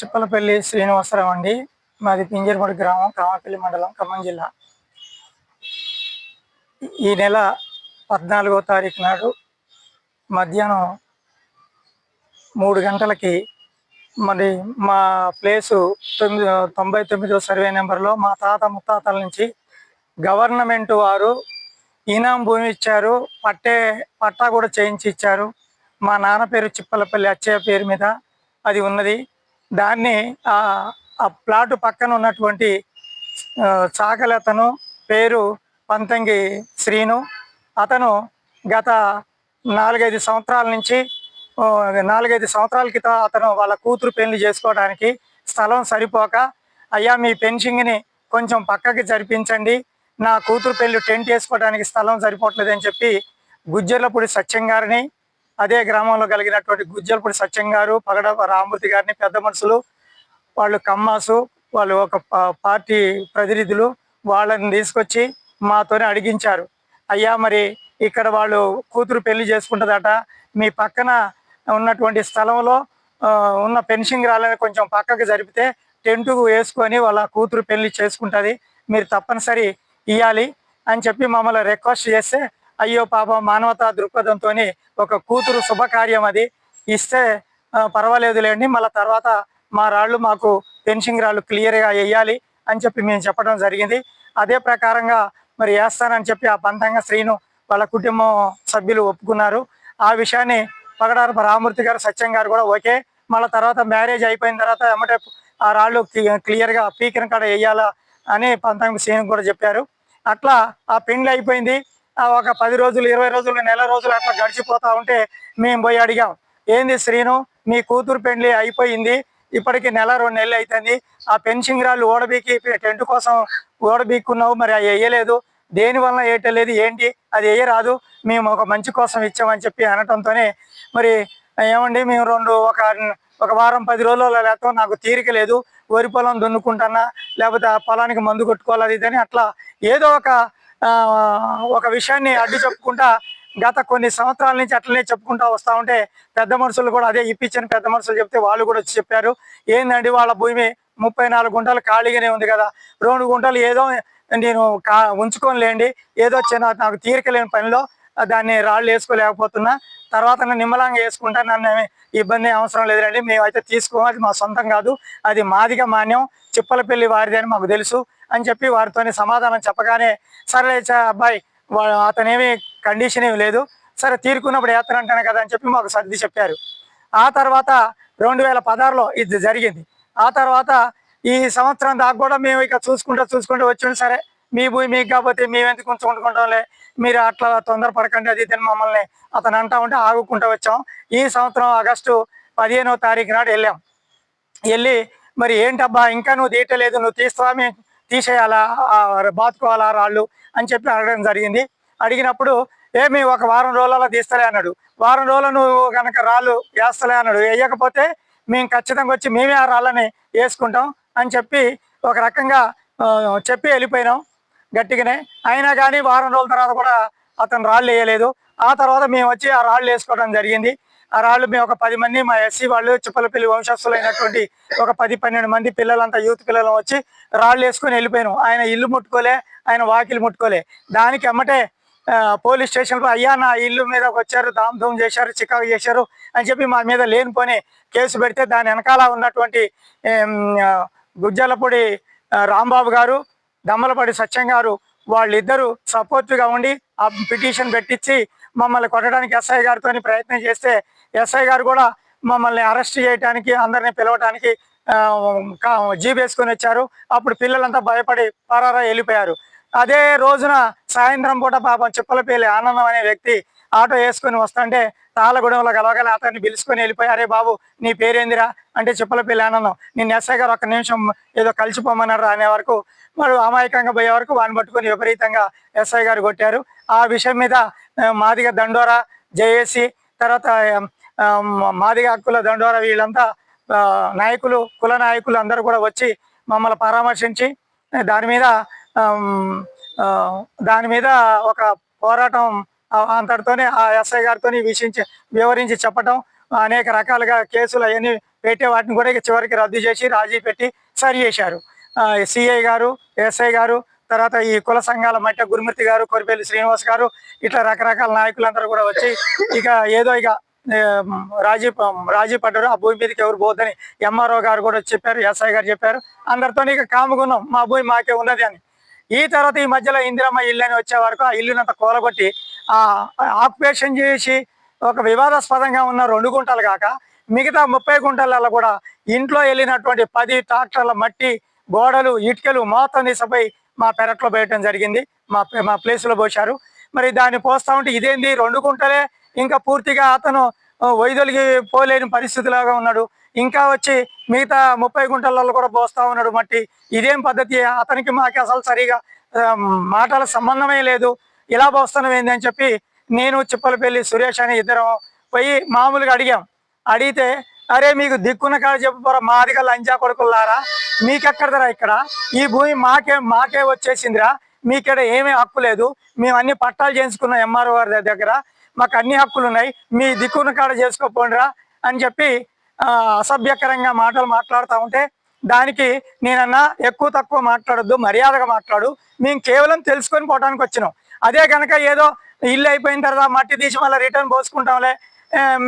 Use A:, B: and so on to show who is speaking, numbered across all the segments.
A: చిప్పలపల్లి శ్రీనివాసరావు అండి. మాది పింజర్మడి గ్రామం కామపల్లి మండలం ఖమ్మం జిల్లా. ఈ నెల పద్నాలుగో తారీఖు నాడు మధ్యాహ్నం మూడు గంటలకి మరి మా ప్లేసు తొమ్మిది తొంభై తొమ్మిదో సర్వే నెంబర్లో మా తాత ముత్తాతల నుంచి గవర్నమెంట్ వారు ఈనాం భూమి ఇచ్చారు పట్టే పట్టా కూడా చేయించి ఇచ్చారు. మా నాన్న పేరు చిప్పలపల్లి అచ్చయ్య పేరు మీద అది ఉన్నది. దాన్ని ఆ ప్లాటు పక్కన ఉన్నటువంటి ఆ, చాకలి అతను పేరు పంతంగి శ్రీను. అతను గత నాలుగైదు సంవత్సరాల నుంచి నాలుగైదు సంవత్సరాల క్రితం అతను వాళ్ళ కూతురు పెళ్ళి చేసుకోవడానికి స్థలం సరిపోక అయ్యా మీ పెన్షింగ్ని కొంచెం పక్కకి జరిపించండి. నా కూతురు పెళ్ళి టెంట్ వేసుకోవడానికి స్థలం సరిపోవట్లేదని చెప్పి గుజ్జర్లపూడి సత్యం గారిని అదే గ్రామంలో కలిగినటువంటి గుజ్జలపూడి సత్యం గారు పగడ రామూర్తి గారిని పెద్ద మనుషులు వాళ్ళు కమ్మాసు వాళ్ళు ఒక పార్టీ ప్రతినిధులు వాళ్ళని తీసుకొచ్చి మాతోనే అడిగించారు. అయ్యా మరి ఇక్కడ వాళ్ళు కూతురు పెళ్ళి చేసుకుంటుందట. మీ పక్కన ఉన్నటువంటి స్థలంలో ఉన్న పెన్షన్ రాలని కొంచెం పక్కకు జరిపితే టెంటు వేసుకొని వాళ్ళ కూతురు పెళ్ళి చేసుకుంటుంది. మీరు తప్పనిసరి ఇవ్వాలి అని చెప్పి మమ్మల్ని రిక్వెస్ట్ చేస్తే అయ్యో పాపం మానవతా దృక్పథంతో ఒక కూతురు శుభకార్యం అది. ఇస్తే పర్వాలేదులేండి మళ్ళీ తర్వాత మా రాళ్ళు మాకు పెన్షన్ రాళ్ళు క్లియర్గా వేయాలి అని చెప్పి మేము చెప్పడం జరిగింది. అదే ప్రకారంగా మరి వేస్తానని చెప్పి ఆ పంతంగ శ్రీను వాళ్ళ కుటుంబం సభ్యులు ఒప్పుకున్నారు. ఆ విషయాన్ని పగడారపు రామూర్తి గారు సత్యం గారు కూడా ఓకే. మళ్ళీ తర్వాత మ్యారేజ్ అయిపోయిన తర్వాత ఎమ్మటే ఆ రాళ్ళు క్లియర్గా పీకిన కాడ వేయాలా అని పంతంగ శ్రీను కూడా చెప్పారు. అట్లా ఆ పెండ్లి అయిపోయింది. ఒక పది రోజులు ఇరవై రోజులు నెల రోజులు అట్లా గడిచిపోతా ఉంటే మేము పోయి అడిగాం ఏంది శ్రీను మీ కూతురు పెండ్లి అయిపోయింది ఇప్పటికి నెల రెండు నెలలు అవుతుంది ఆ పెన్షన్ రాళ్ళు ఓడబీకి టెంట్ కోసం ఓడబీక్కున్నావు మరి అవి వేయలేదు దేని వలన వేయటలేదు ఏంటి అది వేయరాదు మేము ఒక మంచి కోసం ఇచ్చామని చెప్పి అనటంతోనే మరి ఏమండి మేము రెండు ఒక ఒక వారం పది రోజుల లేకపోతే నాకు తీరిక లేదు వరి పొలం దున్నుకుంటున్నా లేకపోతే ఆ పొలానికి మందు కొట్టుకోవాలి అది ఇదని అట్లా ఏదో ఒక ఒక విషయాన్ని అడ్డు చెప్పుకుంటా గత కొన్ని సంవత్సరాల నుంచి అట్లనే చెప్పుకుంటా వస్తూ ఉంటే పెద్ద మనుషులు కూడా అదే ఇప్పించిన పెద్ద మనుషులు చెప్తే వాళ్ళు కూడా వచ్చి చెప్పారు. ఏందండి వాళ్ళ భూమి ముప్పై నాలుగు గుంటలు ఖాళీగానే ఉంది కదా? రెండు గుంటలు ఏదో నేను కా ఉంచుకోలేండి ఏదో చిన్న నాకు తీరిక లేని పనిలో దాన్ని రాళ్ళు వేసుకోలేకపోతున్నా తర్వాత నిమ్మలంగా వేసుకుంటా నన్ను ఇబ్బంది అవసరం లేదండి మేమైతే తీసుకోము అది మా సొంతం కాదు అది మాదిగా మాన్యం చిప్పలపల్లి వారిది అని మాకు తెలుసు అని చెప్పి వారితోని సమాధానం చెప్పగానే సరే అబ్బాయి అతనేమి కండిషన్ ఏమి లేదు సరే తీరుకున్నప్పుడు వేస్తానంటాను కదా అని చెప్పి మాకు సర్ది చెప్పారు. ఆ తర్వాత రెండు వేల పదహారులో ఇది జరిగింది. ఆ తర్వాత ఈ సంవత్సరం దాకా కూడా మేము ఇక చూసుకుంటూ చూసుకుంటూ వచ్చి సరే మీ భూమి మీకు కాకపోతే మేము ఎందుకు ఉంచుకుంటుంటాంలే మీరు అట్లా తొందరపడకండి అది ఇది మమ్మల్ని అతను అంటా ఉంటే ఆగుకుంటూ వచ్చాం. ఈ సంవత్సరం ఆగస్టు పదిహేనో తారీఖు నాడు వెళ్ళాం. వెళ్ళి మరి ఏంటబ్బా ఇంకా నువ్వు తీయటలేదు నువ్వు తీస్తావా మేము తీసేయాలా బాతుకోవాలా రాళ్ళు అని చెప్పి అడగడం జరిగింది. అడిగినప్పుడు ఏమి ఒక వారం రోజులలో తీస్తలే అన్నాడు. వారం రోజులు నువ్వు కనుక రాళ్ళు వేస్తలే అన్నాడు. వేయకపోతే మేము ఖచ్చితంగా వచ్చి మేమే ఆ రాళ్ళని వేసుకుంటాం అని చెప్పి ఒక రకంగా చెప్పి వెళ్ళిపోయినాం. గట్టిగానే. అయినా కానీ వారం రోజుల తర్వాత కూడా అతను రాళ్ళు వేయలేదు. ఆ తర్వాత మేము వచ్చి ఆ రాళ్ళు వేసుకోవడం జరిగింది. ఆ రాళ్ళు మేము ఒక పది మంది మా ఎస్సీ వాళ్ళు చిప్పలపల్లి వంశస్థులైనటువంటి ఒక పది పన్నెండు మంది పిల్లలంతా యూత్ పిల్లలు వచ్చి రాళ్ళు వేసుకొని వెళ్ళిపోయాను. ఆయన ఇల్లు ముట్టుకోలే ఆయన వాకిలు ముట్టుకోలే. దానికి అమ్మటే పోలీస్ స్టేషన్లో అయ్యా నా ఇల్లు మీద వచ్చారు దామ్ చేశారు చికాకు చేశారు అని చెప్పి మా మీద లేనిపోని కేసు పెడితే దాని వెనకాల ఉన్నటువంటి గుజ్జలపూడి రాంబాబు గారు దమ్మలపడి సత్యం గారు వాళ్ళిద్దరూ సపోర్ట్గా ఉండి ఆ పిటిషన్ పెట్టించి మమ్మల్ని కొట్టడానికి ఎస్ఐ గారితో ప్రయత్నం చేస్తే ఎస్ఐ గారు కూడా మమ్మల్ని అరెస్ట్ చేయడానికి అందరిని పిలవటానికి కా- జీప్ వేసుకొని వచ్చారు. అప్పుడు పిల్లలంతా భయపడి పరారా వెళ్ళిపోయారు. అదే రోజున సాయంత్రం పూట పాపం చిప్పలపల్లి ఆనందం అనే వ్యక్తి ఆటో వేసుకొని వస్తుంటే తాళగూడెంలో కలవగల అతన్ని పిలుచుకొని వెళ్ళిపోయి అరే బాబు నీ పేరేందిరా? అంటే చిప్పలపల్లి ఆనందం నేను ఎస్ఐ గారు ఒక నిమిషం ఏదో కలిసిపోమన్నారు అనే వరకు వాడు అమాయకంగా పోయే వరకు వాడిని పట్టుకొని విపరీతంగా ఎస్ఐ గారు కొట్టారు. ఆ విషయం మీద మాదిగ దండోరా జేఏసి తర్వాత మాదిగ హక్కుల దండోరా వీళ్ళంతా నాయకులు కుల నాయకులు అందరూ కూడా వచ్చి మమ్మల్ని పరామర్శించి దాని మీద దాని మీద ఒక పోరాటం అంతటితోనే ఆ ఎస్ఐ గారితో విషయించి వివరించి చెప్పటం అనేక రకాలుగా కేసులు అవన్నీ పెట్టే వాటిని కూడా ఇక చివరికి రద్దు చేసి రాజీ పెట్టి సరి చేశారు. సిఐ గారు ఎస్ఐ గారు తర్వాత ఈ కుల సంఘాల మట్ట గురుమూర్తి గారు కొరిపేలి శ్రీనివాస్ గారు ఇట్లా రకరకాల నాయకులందరూ కూడా వచ్చి ఇక ఏదో ఇక రాజీ రాజీ పడ్డారు. ఆ భూమి మీదకి ఎవరు పోద్దని ఎంఆర్ఓ గారు కూడా చెప్పారు ఎస్ఐ గారు చెప్పారు. అందరితో ఇక కాముకున్నాం మా భూమి మాకే ఉన్నది అని. ఈ తర్వాత ఈ మధ్యలో ఇందిరమ్మ ఇల్లు అని వచ్చే వరకు ఆ ఇల్లునంత కూలగొట్టి ఆక్యుపేషన్ చేసి ఒక వివాదాస్పదంగా ఉన్న రెండు గుంటలు కాక మిగతా ముప్పై గుంటలలో కూడా ఇంట్లో వెళ్ళినటువంటి పది ట్రాక్టర్ల మట్టి గోడలు ఇటుకలు మొత్తం తీసపై మా పెరట్లో వేయటం జరిగింది. మా మా ప్లేస్లో పోశారు. మరి దాన్ని పోస్తూ ఉంటే ఇదేంది? రెండు గుంటలే? ఇంకా పూర్తిగా అతను వైదొలిగి పోలేని పరిస్థితిలాగా ఉన్నాడు. ఇంకా వచ్చి మిగతా ముప్పై గుంటలలో కూడా పోస్తూ ఉన్నాడు మట్టి. ఇదేం పద్ధతి? అతనికి మాకు అసలు సరిగా మాటల సంబంధమే లేదు. ఇలా పోస్తున్నాం ఏంది అని చెప్పి నేను చిప్పలపల్లి సురేష్ అని ఇద్దరం పోయి మామూలుగా అడిగాం. అడిగితే అరే మీకు దిక్కున్న కాడ మా మాదిగా లంజా కొడుకులారా మీకెక్కడదరా ఇక్కడ? ఈ భూమి మాకే మాకే వచ్చేసిందిరా. మీక్కడ ఏమీ హక్కు లేదు. మేము అన్ని పట్టాలు చేయించుకున్నాం ఎంఆర్ఓ గారి దగ్గర. మాకు అన్ని హక్కులు ఉన్నాయి మీ దిక్కున్న కాడ చేసుకోపోండిరా అని చెప్పి అసభ్యకరంగా మాటలు మాట్లాడుతూ ఉంటే దానికి నేనన్నా ఎక్కువ తక్కువ మాట్లాడొద్దు మర్యాదగా మాట్లాడు. మేము కేవలం తెలుసుకొని పోవడానికి వచ్చినాం. అదే కనుక ఏదో ఇల్లు అయిపోయిన తర్వాత మట్టి తీసి మళ్ళీ రిటర్న్ పోసుకుంటాంలే.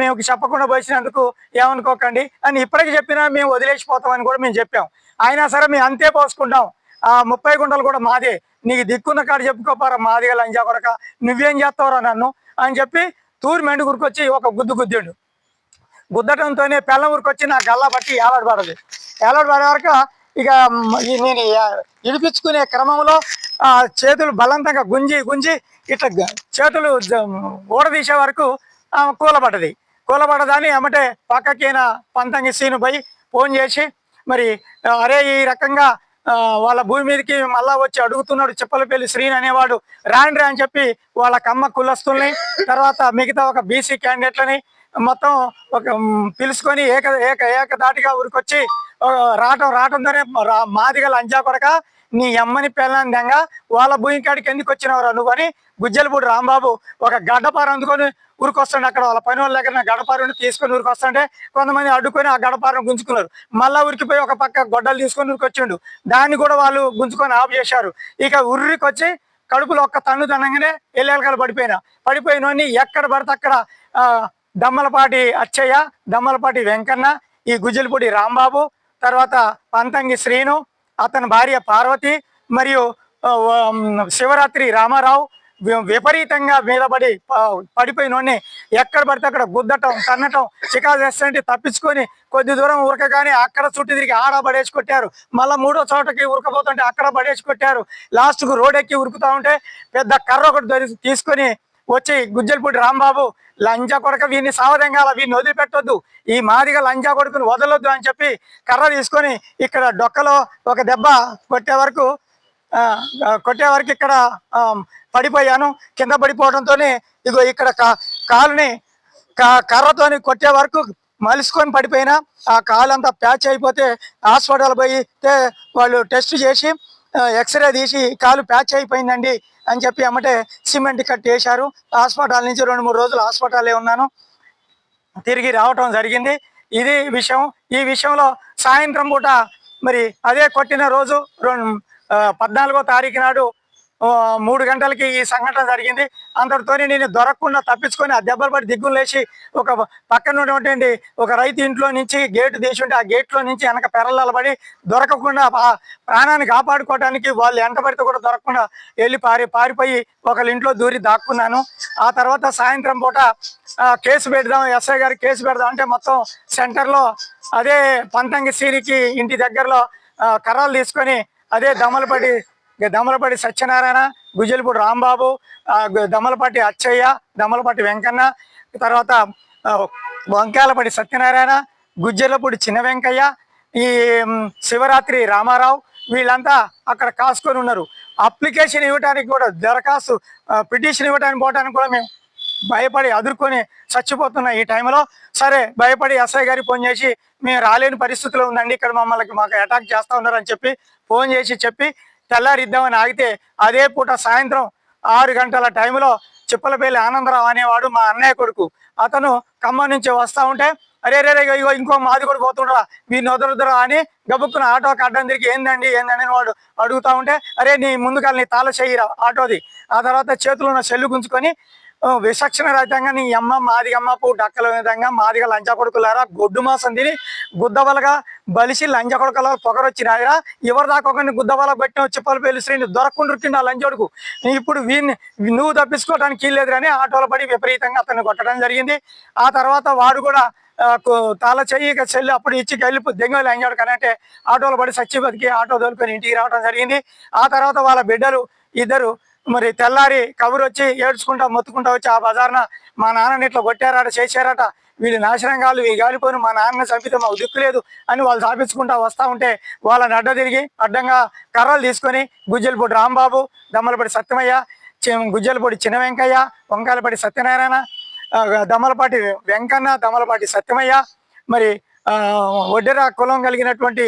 A: మేము చెప్పకుండా పోసినందుకు ఏమనుకోకండి. అని ఇప్పటికి చెప్పినా మేము వదిలేసిపోతామని కూడా మేము చెప్పాం. అయినా సరే మేము అంతే పోసుకుంటాం. ఆ ముప్పై గుంటలు కూడా మాదే. నీకు దిక్కున్న కాడ చెప్పుకోపారా మాదిగా లంజా కొడక? నువ్వేం చేస్తావురా నన్ను? అని చెప్పి తూరు మెండు గురికొచ్చి ఒక గుద్దు గుద్దాడు. గుద్దటంతోనే పెళ్ళం ఊరికొచ్చి నా గల్లా బట్టి ఏలాడు పడదు ఏలాడు పడే వరకు ఇక నేను ఇడిపించుకునే క్రమంలో చేతులు బలవంతంగా గుంజి గుంజి ఇట్లా చేతులు ఊడదీసే వరకు కూలబడ్డది. కూలబడ్డదాన్ని ఏమంటే పక్కకైన పంతంగి సీను పోయి ఫోన్ చేసి మరి అరే ఈ రకంగా వాళ్ళ భూమి మీదకి మళ్ళా వచ్చి అడుగుతున్నాడు చెప్పలపల్లి శ్రీని అనేవాడు రాండ్రి అని చెప్పి వాళ్ళ కమ్మ కులస్తుల్ని తర్వాత మిగతా ఒక బీసీ క్యాండిడేట్లని మొత్తం ఒక పిలుచుకొని ఏక ఏక ఏక దాటిగా ఊరికొచ్చి రావటం రావటంతోనే రా- మాదిగల అంజా కొడక నీ అమ్మని పెళ్ళాని దెంగ వాళ్ళ భూమి కాడికి ఎందుకు వచ్చినవరా నువ్వు అని గుజ్జలపూడి రాంబాబు ఒక గడ్డపార అందుకొని ఊరికొస్తాడు అక్కడ. వాళ్ళ పని వాళ్ళ దగ్గర గడపారని తీసుకొని ఊరికొస్తుంటే కొంతమంది అడ్డుకొని ఆ గడపారను గుంజుకున్నారు. మళ్ళా ఉరికిపోయి ఒక పక్క గొడ్డలు తీసుకొని ఊరికొచ్చిండు. దాన్ని కూడా వాళ్ళు గుంజుకొని ఆఫ్ చేశారు. ఇక ఉర్రికొచ్చి కడుపులో ఒక్క తన్ను తనంగానే ఎల్లెలకలు పడిపోయినా. పడిపోయినోని ఎక్కడ పడితే అక్కడ దమ్మలపాటి అచ్చయ్య దమ్మలపాటి వెంకన్న ఈ గుజ్జలపూడి రాంబాబు తర్వాత పంతంగి శ్రీను అతని భార్య పార్వతి మరియు శివరాత్రి రామారావు విపరీతంగా మీద పడి పడిపోయినోడిని ఎక్కడ పడితే అక్కడ గుద్దటం తన్నటం చికాకు చేస్తుంటే తప్పించుకొని కొద్ది దూరం ఉరకగానే అక్కడ చుట్టూ తిరిగి ఆడ పడేసి కొట్టారు. మళ్ళీ మూడో చోటకి ఉరకపోతుంటే అక్కడ పడేసి కొట్టారు. లాస్ట్కు రోడ్ ఎక్కి ఉరుకుతా ఉంటే పెద్ద కర్ర ఒకటి తీసుకొని వచ్చి గుజ్జలపూడి రాంబాబు లంజా కొడక వీడిని సావధంగా వీడిని వదిలిపెట్టొద్దు. ఈ మాదిగా లంజా కొడుకుని వదలొద్దు అని చెప్పి కర్ర తీసుకొని ఇక్కడ డొక్కలో ఒక దెబ్బ కొట్టే వరకు కొట్టే వరకు ఇక్కడ పడిపోయాను. కింద పడిపోవడంతోనే ఇదిగో ఇక్కడ కా- కాలుని క- కర్రతోని కొట్టే వరకు మలుసుకొని పడిపోయినా. ఆ కాలంతా ప్యాచ్ అయిపోతే హాస్పిటల్ పోయితే వాళ్ళు టెస్ట్ చేసి ఎక్స్రే తీసి కాలు ప్యాచ్ అయిపోయిందండి అని చెప్పి అమ్మటే సిమెంట్ కట్ వేశారు హాస్పిటల్ నుంచి రెండు మూడు రోజులు హాస్పిటల్లో ఉన్నాను. తిరిగి రావటం జరిగింది. ఇది విషయం. ఈ విషయంలో సాయంత్రం పూట మరి అదే కొట్టిన రోజు రెండు పద్నాలుగో తారీఖు నాడు మూడు గంటలకి ఈ సంఘటన జరిగింది. అంతటితోనే నేను దొరకకుండా తప్పించుకొని ఆ దెబ్బలు పడి దిగ్గులు లేచి ఒక పక్కన ఉన్నటువంటి ఒక రైతు ఇంట్లో నుంచి గేటు తీసి ఉంటే ఆ గేట్లో నుంచి వెనక పెరళ్ళ పడి దొరకకుండా ఆ ప్రాణాన్ని కాపాడుకోవడానికి వాళ్ళు ఎంట పడితే కూడా దొరకకుండా వెళ్ళి పారి పారిపోయి ఒకళ్ళ ఇంట్లో దూరి దాక్కున్నాను. ఆ తర్వాత సాయంత్రం పూట కేసు పెడదాం ఎస్ఐ గారికి కేసు పెడదాం అంటే మొత్తం సెంటర్లో అదే పంతంగి సీనికి ఇంటి దగ్గరలో కర్రలు తీసుకొని అదే దమలపడి దమలపాటి సత్యనారాయణ గుజ్జలపూడి రాంబాబు దమలపాటి అచ్చయ్య దమలపాటి వెంకన్న తర్వాత వంకాలపాటి సత్యనారాయణ గుజ్జలపూడి చిన్న వెంకయ్య ఈ శివరాత్రి రామారావు వీళ్ళంతా అక్కడ కాసుకొని ఉన్నారు. అప్లికేషన్ ఇవ్వడానికి కూడా దరఖాస్తు పిటిషన్ ఇవ్వడానికి పోవడానికి కూడా మేము భయపడి అదుర్కొని చచ్చిపోతున్న ఈ టైంలో. సరే భయపడి ఎస్ఐ గారికి ఫోన్ చేసి మేము రాలేని పరిస్థితిలో ఉందండి ఇక్కడ మమ్మల్ని మాకు అటాక్ చేస్తూ ఉన్నారని చెప్పి ఫోన్ చేసి చెప్పి తెల్లారిద్దామని ఆగితే అదే పూట సాయంత్రం ఆరు గంటల టైంలో చిప్పలపల్లి ఆనందరావు అనేవాడు మా అన్నయ్య కొడుకు. అతను ఖమ్మం నుంచి వస్తా ఉంటే అరే రే ఇగో ఇంకో మాది కూడా పోతుండ్రా మీరు వదలదురా అని గబుక్కున ఆటోకి అడ్డం తిరిగి ఏందండి ఏందండి వాడు అడుగుతా ఉంటే అరే నీ ముందుకాల నీ తాళ చెయ్యిరా ఆటోది. ఆ తర్వాత చేతిలో ఉన్న సెల్లు గుంజుకొని విచక్షణ రహితంగా నీ అమ్మ మాదిగమ్మపు డక్కల విధంగా మాదిగ లంచ కొడుకులారా గొడ్డు మాసం తిని గుద్దవలగా బలిసి లంచ కొడుకుల పొగరొచ్చినాయిరా ఎవరి దాకా ఒకరిని గుద్దవల పెట్టిన చిప్పలు పేలు శ్రేణి దొరకుండుంటుంది ఆ లంచోడుకు. ఇప్పుడు వీడిని నువ్వు తప్పించుకోవడానికి వీల్లేదురని ఆటోలో పడి విపరీతంగా అతన్ని కొట్టడం జరిగింది. ఆ తర్వాత వాడు కూడా తాళ చెయ్యి చెల్లి అప్పుడు ఇచ్చి వెళ్ళి దెంగలు అంగాడు కనంటే ఆటోలో పడి సచ్చి బతికి ఆటో తోలుకొని ఇంటికి రావడం జరిగింది. ఆ తర్వాత వాళ్ళ బిడ్డలు ఇద్దరు మరి తెల్లారి కబురు వచ్చి ఏడ్చుకుంటా మొత్తుకుంటా వచ్చి ఆ బజార్న మా నాన్నని ఇట్లా కొట్టారట చేశారట. వీళ్ళు నాశనం కాదు ఈ గాలిపోయిన మా నాన్న చంపితే మాకు దిక్కు లేదు అని వాళ్ళు సాపించుకుంటా వస్తూ ఉంటే వాళ్ళని అడ్డ తిరిగి అడ్డంగా కర్రలు తీసుకొని గుజ్జలపూడి రాంబాబు దమ్మలపడి సత్యమయ్య గుజ్జలపూడి చిన్న వెంకయ్య వంకాయలపడి సత్యనారాయణ దమ్మలపాటి వెంకన్న దమ్మలపాటి సత్యమయ్య మరి ఒడ్డెర కులం కలిగినటువంటి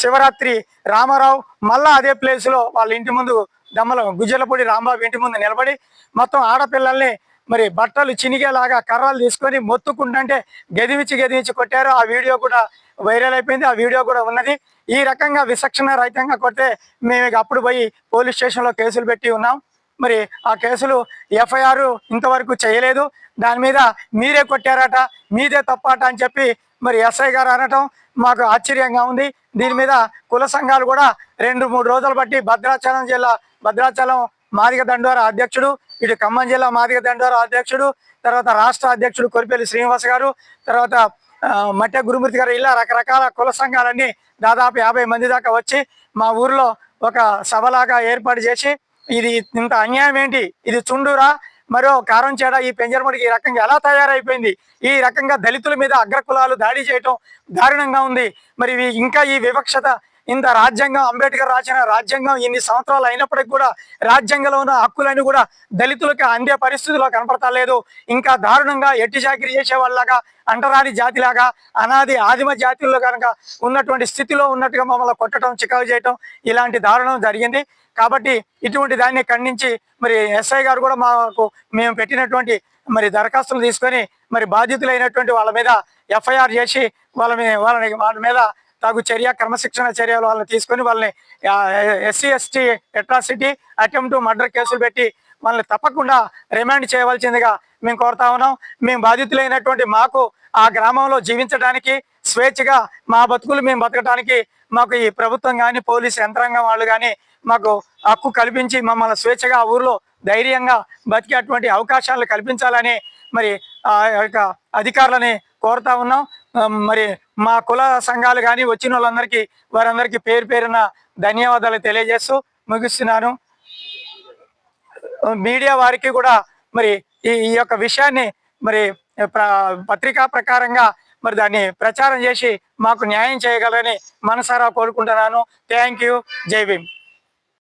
A: శివరాత్రి రామారావు మళ్ళా అదే ప్లేస్లో వాళ్ళ ఇంటి ముందు దమ్మల గుజ్జలపూడి రాంబాబు ఇంటి ముందు నిలబడి మొత్తం ఆడపిల్లల్ని మరి బట్టలు చినిగేలాగా కర్రలు తీసుకొని మొత్తుకుంటుంటే గదివించి గదివించి కొట్టారు. ఆ వీడియో కూడా వైరల్ అయిపోయింది. ఆ వీడియో కూడా ఉన్నది. ఈ రకంగా విచక్షణ రహితంగా కొడితే మేము అప్పుడు పోయి పోలీస్ స్టేషన్లో కేసులు పెట్టి ఉన్నాం. మరి ఆ కేసులు ఎఫ్ఐఆర్ ఇంతవరకు చేయలేదు. దాని మీద మీరే కొట్టారట మీదే తప్పట అని చెప్పి మరి ఎస్ఐ గారు అనటం మాకు ఆశ్చర్యంగా ఉంది. దీని మీద కుల సంఘాలు కూడా రెండు మూడు రోజులు బట్టి భద్రాచలం జిల్లా భద్రాచలం మాదిగ దండోర అధ్యక్షుడు ఇటు ఖమ్మం జిల్లా మాదిగ దండోర అధ్యక్షుడు తర్వాత రాష్ట్ర అధ్యక్షుడు కొరిపల్లి శ్రీనివాస్ గారు తర్వాత మట్టె గురుమూర్తి గారు ఇలా రకరకాల కుల సంఘాలన్నీ దాదాపు యాభై మంది దాకా వచ్చి మా ఊర్లో ఒక సభలాగా ఏర్పాటు చేసి ఇది ఇంత అన్యాయం ఏంటి? ఇది చుండూరా? మరో కారం చేడ ఈ పెంజరముడికి ఈ రకంగా ఎలా తయారైపోయింది? ఈ రకంగా దళితుల మీద అగ్రకులాలు దాడి చేయటం దారుణంగా ఉంది. మరి ఇంకా ఈ వివక్షత ఇంత రాజ్యాంగం అంబేద్కర్ రాసిన రాజ్యాంగం ఇన్ని సంవత్సరాలు అయినప్పటికీ కూడా రాజ్యాంగంలో ఉన్న హక్కులన్నీ కూడా దళితులకు అందే పరిస్థితిలో కనపడతలేదు. ఇంకా దారుణంగా ఎట్టి చాకిరి చేసే వాళ్ళలాగా అంటరాని జాతిలాగా అనాది ఆదిమ జాతుల్లో కనుక ఉన్నటువంటి స్థితిలో ఉన్నట్టుగా మమ్మల్ని కొట్టడం చికాకు చేయటం ఇలాంటి దారుణం జరిగింది. కాబట్టి ఇటువంటి దాన్ని ఖండించి మరి ఎస్ఐ గారు కూడా మాకు మేము పెట్టినటువంటి మరి దరఖాస్తులు తీసుకొని మరి బాధితులైనటువంటి వాళ్ళ మీద ఎఫ్ఐఆర్ చేసి వాళ్ళ మీద వాళ్ళని వాళ్ళ మీద తగు చర్య క్రమశిక్షణ చర్యలు వాళ్ళని తీసుకొని వాళ్ళని SC ST atrocity attempt murder కేసులు పెట్టి వాళ్ళని తప్పకుండా రిమాండ్ చేయవలసిందిగా మేము కోరుతా ఉన్నాం. మేము బాధితులైనటువంటి మాకు ఆ గ్రామంలో జీవించడానికి స్వేచ్ఛగా మా బతుకులు మేము బతకడానికి మాకు ఈ ప్రభుత్వం కానీ పోలీస్ యంత్రాంగం వాళ్ళు కానీ మాకు హక్కు కల్పించి మమ్మల్ని స్వేచ్ఛగా ఊర్లో ధైర్యంగా బతికేటువంటి అవకాశాలు కల్పించాలని మరి ఆ యొక్క అధికారులని కోరుతా ఉన్నాం. మరి మా కుల సంఘాలు కానీ వచ్చిన వాళ్ళందరికీ వారందరికీ పేరు పేరున ధన్యవాదాలు తెలియజేస్తూ ముగిస్తున్నాను. మీడియా వారికి కూడా మరి ఈ ఈ యొక్క విషయాన్ని మరి పత్రికా ప్రకారంగా మరి దాన్ని ప్రచారం చేసి మాకు న్యాయం చేయగలరని మనసారా కోరుకుంటున్నాను. థ్యాంక్ యూ జై భీమ్.